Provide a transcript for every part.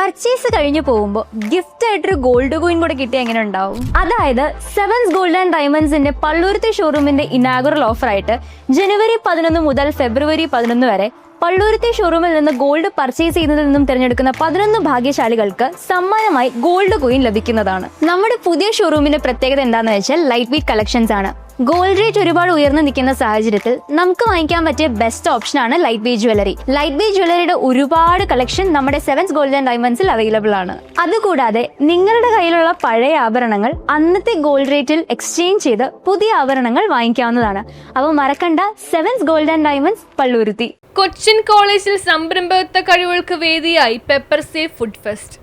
Purchase കഴിഞ്ഞു പോകുമ്പോൾ gift ആയിട്ടൊരു ഗോൾഡ് കോയിൻ കൂടെ കിട്ടിയ എങ്ങനെ ഉണ്ടാവും? അതായത് സെവൻസ് ഗോൾഡ് ആൻഡ് ഡയമണ്ട്സിന്റെ പള്ളൂരത്തെ ഷോറൂമിന്റെ ഇനാഗുറൽ ഓഫർ ആയിട്ട് ജനുവരി പതിനൊന്ന് മുതൽ ഫെബ്രുവരി പതിനൊന്ന് വരെ പള്ളൂരത്തെ ഷോറൂമിൽ നിന്ന് ഗോൾഡ് പർച്ചേസ് ചെയ്യുന്നതിൽ നിന്നും തിരഞ്ഞെടുക്കുന്ന പതിനൊന്ന് ഭാഗ്യശാലികൾക്ക് സമ്മാനമായി ഗോൾഡ് കോയിൻ ലഭിക്കുന്നതാണ്. നമ്മുടെ പുതിയ ഷോറൂമിന്റെ പ്രത്യേകത എന്താണെന്ന് വെച്ചാൽ ലൈറ്റ് വെയിറ്റ് കളക്ഷൻസ് ആണ്. ഗോൾഡ് റേറ്റ് ഒരുപാട് ഉയർന്നു നിൽക്കുന്ന സാഹചര്യത്തിൽ നമുക്ക് വാങ്ങിക്കാൻ പറ്റിയ ബെസ്റ്റ് ഓപ്ഷൻ ആണ് Light Bay jewellery Light Bay ജ്വല്ലറിയുടെ ഒരുപാട് കളക്ഷൻ നമ്മുടെ സെവൻസ് ഗോൾഡ് ആൻഡ് ഡയമണ്ട്സിൽ അവൈലബിൾ ആണ്. അതുകൂടാതെ നിങ്ങളുടെ കയ്യിലുള്ള പഴയ ആഭരണങ്ങൾ അന്നത്തെ ഗോൾഡ് റേറ്റിൽ എക്സ്ചേഞ്ച് ചെയ്ത് പുതിയ ആഭരണങ്ങൾ വാങ്ങിക്കാവുന്നതാണ്. അപ്പോൾ മറക്കണ്ട Sevens Gold and Diamonds Palluruthy Cochin കോളേജിൽ സംരംഭകത്വ കഴിവുകൾക്ക് വേദിയായി pepper safe food fest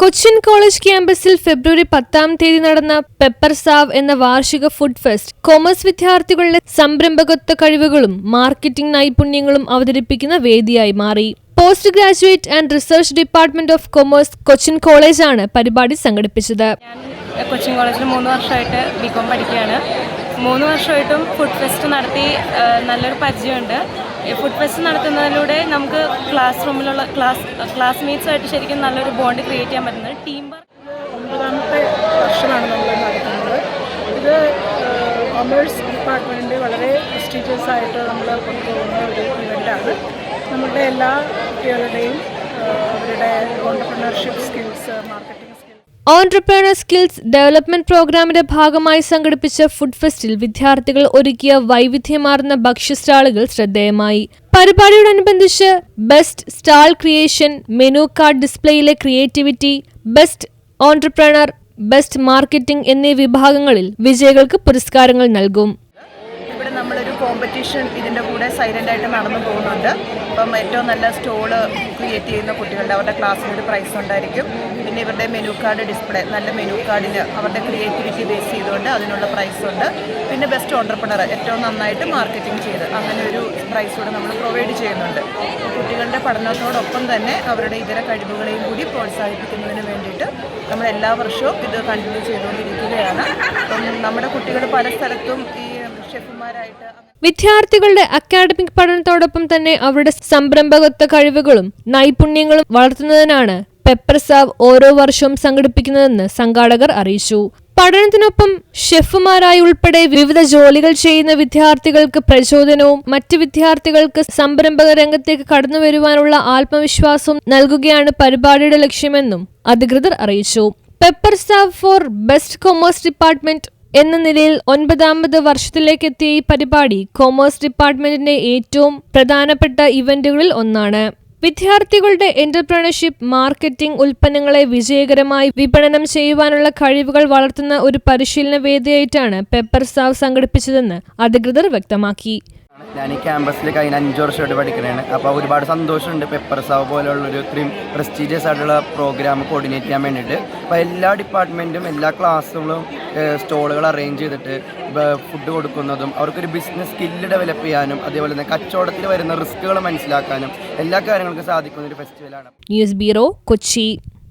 Cochin college ക്യാമ്പസിൽ ഫെബ്രുവരി പത്താം തീയതി നടന്ന പെപ്പർ സാവ് എന്ന വാർഷിക ഫുഡ് ഫെസ്റ്റ് കോമേഴ്സ് വിദ്യാർത്ഥികളുടെ സംരംഭകത്വ കഴിവുകളും മാർക്കറ്റിംഗ് നൈപുണ്യങ്ങളും അവതരിപ്പിക്കുന്ന വേദിയായി മാറി. Post graduate and research department of commerce Cochin കോളേജാണ് പരിപാടി സംഘടിപ്പിച്ചത്. കൊച്ചിൻ കോളേജിൽ മൂന്ന് വർഷമായിട്ട് ബികോം പഠിക്കുകയാണ്. മൂന്ന് വർഷമായിട്ടും ഫുഡ് ഫെസ്റ്റ് നടത്തി നല്ലൊരു പരിചയമുണ്ട്. ഫുഡ് ഫെസ്റ്റ് നടത്തുന്നതിലൂടെ നമുക്ക് ക്ലാസ് റൂമിലുള്ള ക്ലാസ് ക്ലാസ്മേറ്റ്സുമായിട്ട് ശരിക്കും നല്ലൊരു ബോണ്ട് ക്രിയേറ്റ് ചെയ്യാൻ പറ്റുന്നത്. ടീം ഒമ്പതാമത്തെ വർഷമാണ് നമ്മൾ നടത്തുന്നത്. ഇത് കൊമേഴ്സ് ഡിപ്പാർട്ട്മെന്റ് വളരെ പ്രസ്റ്റീജിയസ് ആയിട്ട് നമ്മൾ കൊണ്ടുപോകുന്ന ഒരു ഇവന്റാണ് നമ്മളുടെ എല്ലാ കുട്ടികളുടെയും അവരുടെ entrepreneurship skills marketing skills entrepreneur skills development പ്രോഗ്രാമിന്റെ ഭാഗമായി സംഘടിപ്പിച്ച ഫുഡ് ഫെസ്റ്റിൽ വിദ്യാർത്ഥികൾ ഒരുക്കിയ വൈവിധ്യമാർന്ന ഭക്ഷ്യസ്റ്റാളുകൾ ശ്രദ്ധേയമായി. പരിപാടിയോടനുബന്ധിച്ച് best stall creation menu card ഡിസ്പ്ലേയിലെ creativity best entrepreneur best marketing എന്നീ വിഭാഗങ്ങളിൽ വിജയികൾക്ക് പുരസ്കാരങ്ങൾ നൽകും. കോമ്പറ്റീഷൻ ഇതിന്റെ കൂടെ സൈലന്റ് ആയിട്ട് നടന്നു പോകുന്നുണ്ട്. അപ്പം ഏറ്റവും നല്ല സ്റ്റോൾ ക്രിയേറ്റ് ചെയ്യുന്ന കുട്ടികളുടെ അവരുടെ ക്ലാസ്സിന് ഒരു പ്രൈസ് ഉണ്ടായിരിക്കും. പിന്നെ ഇവരുടെ മെനു കാർഡ് ഡിസ്പ്ലേ നല്ല മെനു കാർഡിന് അവരുടെ ക്രിയേറ്റിവിറ്റി ബേസ് ചെയ്തുകൊണ്ട് അതിനുള്ള പ്രൈസ് ഉണ്ട്. പിന്നെ ബെസ്റ്റ് ഓണ്ടർപ്രണർ ഏറ്റവും നന്നായിട്ട് മാർക്കറ്റിംഗ് ചെയ്ത് അങ്ങനെ ഒരു പ്രൈസ് കൂടെ നമ്മൾ പ്രൊവൈഡ് ചെയ്യുന്നുണ്ട്. കുട്ടികളുടെ പഠനത്തോടൊപ്പം തന്നെ അവരുടെ ഇതര കഴിവുകളെയും കൂടി പ്രോത്സാഹിപ്പിക്കുന്നതിന് വേണ്ടിയിട്ട് നമ്മൾ എല്ലാ വർഷവും ഇത് കണ്ടിന്യൂ ചെയ്തുകൊണ്ടിരിക്കുകയാണ്. അപ്പം നമ്മുടെ കുട്ടികൾ പല സ്ഥലത്തും ഈ വിദ്യാർത്ഥികളുടെ അക്കാഡമിക് പഠനത്തോടൊപ്പം തന്നെ അവരുടെ സംരംഭകത്വ കഴിവുകളും നൈപുണ്യങ്ങളും വളർത്തുന്നതിനാണ് പെപ്പർ സാവ് ഓരോ വർഷവും സംഘടിപ്പിക്കുന്നതെന്ന് സംഘാടകർ അറിയിച്ചു. പഠനത്തിനൊപ്പം ഷെഫുമാരായി ഉൾപ്പെടെ വിവിധ ജോലികൾ ചെയ്യുന്ന വിദ്യാർത്ഥികൾക്ക് പ്രചോദനവും മറ്റ് വിദ്യാർത്ഥികൾക്ക് സംരംഭക രംഗത്തേക്ക് കടന്നു വരുവാനുള്ള ആത്മവിശ്വാസവും നൽകുകയാണ് പരിപാടിയുടെ ലക്ഷ്യമെന്നും അധികൃതർ അറിയിച്ചു. Pepper staff for best commerce department എന്ന നിലയിൽ ഒൻപതാമത് വർഷത്തിലേക്ക് എത്തിയ ഈ പരിപാടി കൊമേഴ്സ് ഡിപ്പാർട്ട്മെന്റിന്റെ ഏറ്റവും പ്രധാനപ്പെട്ട ഇവന്റുകളിൽ ഒന്നാണ്. വിദ്യാർത്ഥികളുടെ എന്റർപ്രണർഷിപ്പ് മാർക്കറ്റിംഗ് ഉൽപ്പന്നങ്ങളെ വിജയകരമായി വിപണനം ചെയ്യുവാനുള്ള കഴിവുകൾ വളർത്തുന്ന ഒരു പരിശീലന വേദിയായിട്ടാണ് പെപ്പർ സാവ് സംഘടിപ്പിച്ചതെന്ന് അധികൃതർ വ്യക്തമാക്കി. ഞാൻ ഈ ക്യാമ്പസിൽ കഴിഞ്ഞ അഞ്ച് വർഷമായിട്ട് പഠിക്കുന്നതാണ് അപ്പോൾ ഒരുപാട് സന്തോഷമുണ്ട്. പെപ്പർ സാവ് പോലെയുള്ളൊരു ഇത്രയും പ്രസ്റ്റീജിയസ് ആയിട്ടുള്ള പ്രോഗ്രാം കോർഡിനേറ്റ് ചെയ്യാൻ വേണ്ടിയിട്ട്. അപ്പോൾ എല്ലാ ഡിപ്പാർട്ട്മെന്റും എല്ലാ ക്ലാസ്സുകളും സ്റ്റോളുകൾ അറേഞ്ച് ചെയ്തിട്ട് ഫുഡ് കൊടുക്കുന്നതും അവർക്കൊരു ബിസിനസ് സ്കില്ല് ഡെവലപ്പ് ചെയ്യാനും അതേപോലെ തന്നെ കച്ചവടത്തിൽ വരുന്ന റിസ്കുകൾ മനസ്സിലാക്കാനും എല്ലാ കാര്യങ്ങൾക്കും സാധിക്കുന്ന ഒരു ഫെസ്റ്റിവലാണ് ന്യൂസ് ബ്യൂറോ കൊച്ചി.